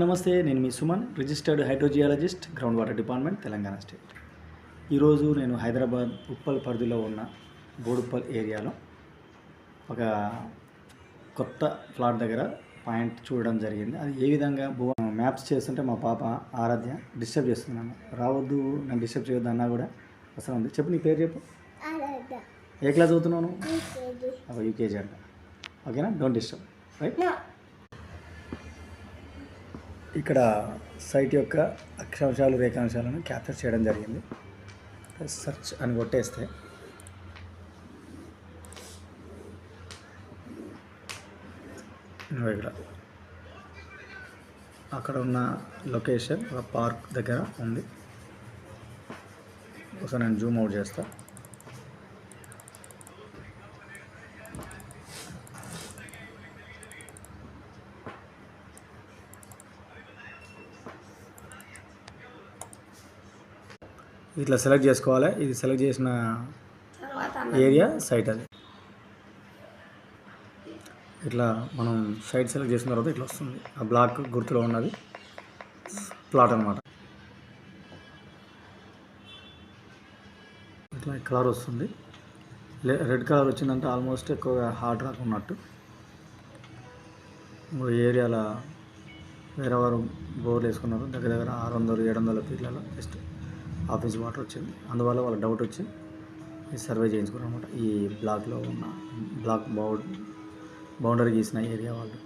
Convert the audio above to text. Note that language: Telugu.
నమస్తే నేను మీ Suman registered hydrogeologist ground water department Telangana state. ఈరోజు నేను హైదరాబాద్ ఉప్పల్ పరిధిలో ఉన్న బోడుప్పల్ ఏరియాలో ఒక కొత్త ఫ్లాట్ దగ్గర పాయింట్ చూడడం జరిగింది. అది ఏ విధంగా భూ మ్యాప్స్ చేస్తుంటే మా పాప ఆరాధ్య డిస్టర్బ్ చేస్తున్నాను. రావద్దు నన్ను డిస్టర్బ్ చేయొద్దు అన్నా కూడా అసలు ఉంది. చెప్పు నీ పేరు చెప్పు? ఏ క్లాస్ చదువుతున్నాను యూకేజీ. అంట. ఓకేనా? Don't disturb right? ఇక్కడ సైట్ యొక్క అక్షాంశాలు రేఖాంశాలను క్యాప్చర్ చేయడం జరిగింది. సెర్చ్ అని కొట్టేస్తే ఇక్కడ. అక్కడ ఉన్న లొకేషన్ ఒక పార్క్ దగ్గర ఉంది. ఒకసారి నేను జూమ్ అవుట్ చేస్తాను ఇట్లా సెలెక్ట్ చేసుకోవాలి. ఇది సెలెక్ట్ చేసిన ఏరియా సైట్ అది. ఇట్లా మనం సైట్ సెలెక్ట్ చేసిన తర్వాత ఇట్లా వస్తుంది. ఆ బ్లాక్ గుర్తులో ఉన్నది. ప్లాట్ అనమాట ఇట్లా కలర్ వస్తుంది. రెడ్ కలర్ వచ్చిందంటే ఆల్మోస్ట్ ఎక్కువగా హార్డ్ రాక్ ఉన్నట్టు. ఏరియాలో వేరే వారు బోర్లు వేసుకున్నారు. దగ్గర దగ్గర ఆరు వందలు ఏడు వందల ఫీట్లలో జస్ట్. ఆఫీస్ వాటర్ వచ్చింది. అందువల్ల వాళ్ళ డౌట్ వచ్చి ఈ సర్వే చేయించుకున్నారు అనమాట ఈ బ్లాక్లో ఉన్న బ్లాక్ బౌ బౌండరీ గీసిన ఏరియా వాళ్ళు.